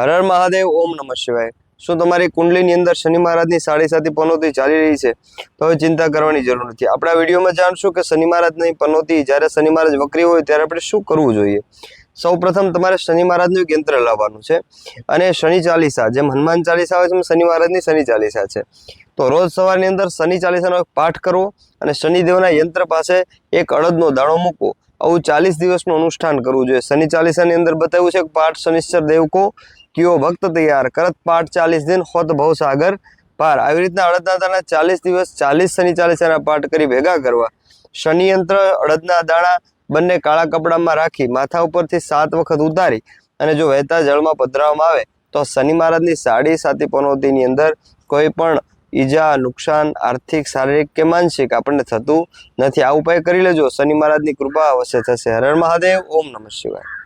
હર મહાદેવ, ઓમ નમઃ શિવાય. શું તમારી કુંડલીની અંદર શનિ મહારાજની સાડી સાતી પનોતી ચાલી રહી છે? તો હવે ચિંતા કરવાની જરૂર નથી. આપણા વિડીયોમાં જાણશું કે શનિ મહારાજની પનોતી. જ્યારે શનિ મહારાજ વક્રી હોય, ત્યારે આપણે શું કરવું જોઈએ? સૌ પ્રથમ તમારે શનિ મહારાજનું એક યંત્ર લાવવાનું છે. અને શનિ ચાલીસા, જેમ હનુમાન ચાલીસા હોય છે એમ શનિ મહારાજની શનિ ચાલીસા છે. તો રોજ સવારની અંદર શનિ ચાલીસાનો એક પાઠ કરવો અને શનિદેવના યંત્ર પાસે એક અડદનો દાણો મૂકવો. આવું ચાલીસ દિવસનું અનુષ્ઠાન કરવું જોઈએ. શનિ ચાલીસાની અંદર બતાવ્યું છે કે પાઠ શનિશ્ચર દેવ કો કિયો ભક્ત તૈયાર. કરત પાઠ ચાલીસ દિન હોત ભવ સાગર પાર. આવી રીતના અડદના દાણા ચાલીસ દિવસ ચાલીસ શનિ ચાલીસાના પાઠ કરી ભેગા કરવા. શનિયંત્ર, અડદના દાણા બંને કાળા કપડામાં રાખી માથા ઉપરથી સાત વખત ઉતારી અને જો વહેતા જળમાં પધરાવવામાં આવે તો શનિ મહારાજની સાડી સાતી પનોતીની અંદર કોઈ પણ ઈજા, નુકસાન, આર્થિક, શારીરિક કે માનસિક આપણને થતું નથી. આ ઉપાય કરી લેજો. શનિ મહારાજની કૃપા અવશ્ય થશે. હર હર મહાદેવ. ઓમ નમઃ શિવાય.